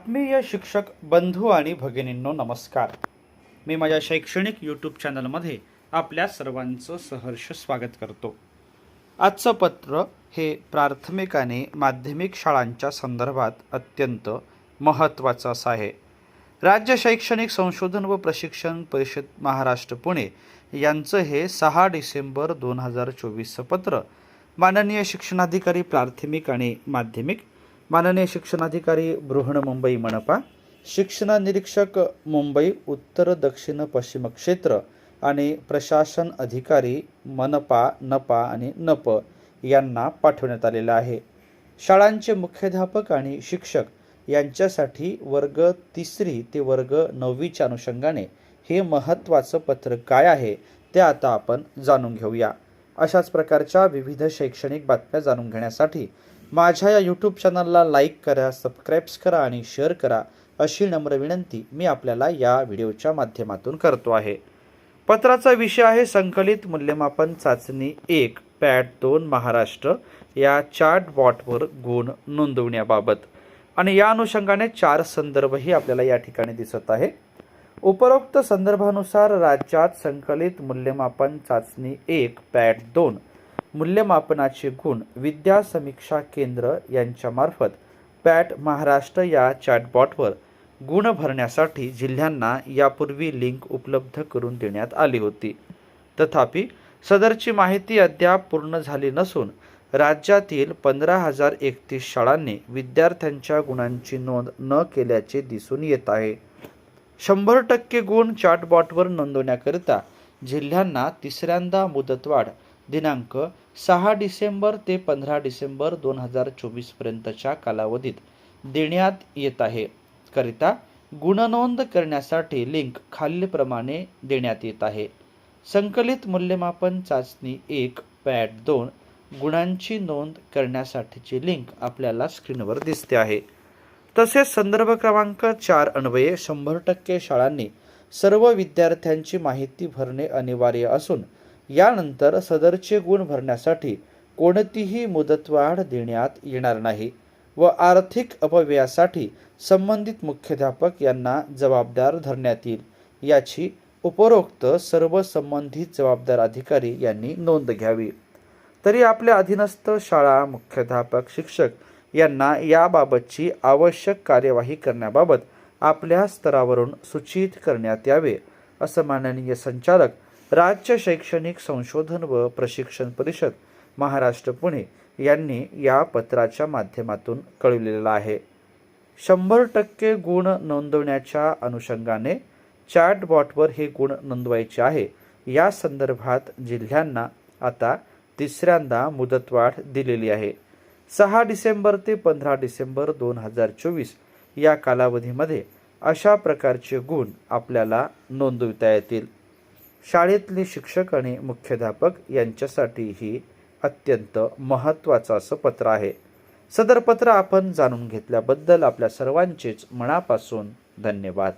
आत्मीय शिक्षक बंधू आणि भगिनींनो नमस्कार. मी माझ्या शैक्षणिक यूट्यूब चॅनलमध्ये आपल्या सर्वांचं सहर्ष स्वागत करतो. आजचं पत्र हे प्राथमिक आणि माध्यमिक शाळांच्या संदर्भात अत्यंत महत्त्वाचं असं आहे. राज्य शैक्षणिक संशोधन व प्रशिक्षण परिषद महाराष्ट्र पुणे यांचं हे सहा डिसेंबर दोन हजार चोवीसचं पत्र माननीय शिक्षणाधिकारी प्राथमिक आणि माध्यमिक माननीय शिक्षणाधिकारी बृहण मुंबई मनपा शिक्षण निरीक्षक मुंबई उत्तर दक्षिण पश्चिम क्षेत्र आणि प्रशासन अधिकारी मनपा नपा आणि नप यांना पाठवण्यात आलेलं आहे. शाळांचे मुख्याध्यापक आणि शिक्षक यांच्यासाठी वर्ग तिसरी ते वर्ग नववीच्या अनुषंगाने हे महत्त्वाचं पत्र काय आहे ते आता आपण जाणून घेऊया. अशाच प्रकारच्या विविध शैक्षणिक बातम्या जाणून घेण्यासाठी माझ्या या यूट्यूब चॅनलला लाईक करा सबस्क्राईब्स करा आणि शेअर करा अशी नम्र विनंती मी आपल्याला या व्हिडिओच्या माध्यमातून करतो आहे. पत्राचा विषय आहे संकलित मूल्यमापन चाचणी एक पॅट दोन महाराष्ट्र. या चार्ट बॉटवर गुण नोंदवण्याबाबत. आणि या अनुषंगाने चार संदर्भही आपल्याला या ठिकाणी दिसत आहे. उपरोक्त संदर्भानुसार राज्यात संकलित मूल्यमापन चाचणी एक पॅट दोन मूल्यमापनाचे गुण विद्या समीक्षा केंद्र यांच्यामार्फत पॅट महाराष्ट्र या चॅटबॉटवर गुण भरण्यासाठी जिल्ह्यांना यापूर्वी लिंक उपलब्ध करून देण्यात आली होती. तथापि सदरची माहिती अद्याप पूर्ण झाली नसून राज्यातील पंधरा हजार एकतीस शाळांनी विद्यार्थ्यांच्या गुणांची नोंद न केल्याचे दिसून येत आहे. शंभर टक्के गुण चॅटबॉटवर नोंदवण्याकरिता जिल्ह्यांना तिसऱ्यांदा मुदतवाढ दिनांक सहा डिसेंबर ते पंधरा डिसेंबर दोन हजार चोवीसपर्यंतच्या कालावधीत देण्यात येत आहे. करिता गुणनोंद करण्यासाठी लिंक खालीलप्रमाणे देण्यात येत आहे. संकलित मूल्यमापन चाचणी एक पॅट दोन गुणांची नोंद करण्यासाठीची लिंक आपल्याला स्क्रीनवर दिसते आहे. तसेच संदर्भ क्रमांक चार अन्वये शंभर टक्के शाळांनी सर्व विद्यार्थ्यांची माहिती भरणे अनिवार्य असून यानंतर सदरचे गुण भरण्यासाठी कोणतीही मुदतवाढ देण्यात येणार नाही व आर्थिक अपव्ययासाठी संबंधित मुख्याध्यापक यांना जबाबदार धरण्यात येईल. याची उपरोक्त सर्व संबंधित जबाबदार अधिकारी यांनी नोंद घ्यावी. तरी आपल्या अधीनस्थ शाळा मुख्याध्यापक शिक्षक यांना याबाबतची आवश्यक कार्यवाही करण्याबाबत आपल्या स्तरावरून सूचित करण्यात यावे असं माननीय संचालक राज्य शैक्षणिक संशोधन व प्रशिक्षण परिषद महाराष्ट्र पुणे यांनी या पत्राच्या माध्यमातून कळविलेलं आहे. शंभर टक्के गुण नोंदवण्याच्या अनुषंगाने चॅटबॉटवर हे गुण नोंदवायचे आहे. या संदर्भात जिल्ह्यांना आता तिसऱ्यांदा मुदतवाढ दिलेली आहे. सहा डिसेंबर ते पंधरा डिसेंबर दोन हजार चोवीस या कालावधीमध्ये अशा प्रकारचे गुण आपल्याला नोंदविता येतील. शाळेतले शिक्षक आणि मुख्याध्यापक यांच्यासाठीही अत्यंत महत्त्वाचं असं पत्र आहे. सदर पत्र आपण जाणून घेतल्याबद्दल आपल्या सर्वांचेच मनापासून धन्यवाद.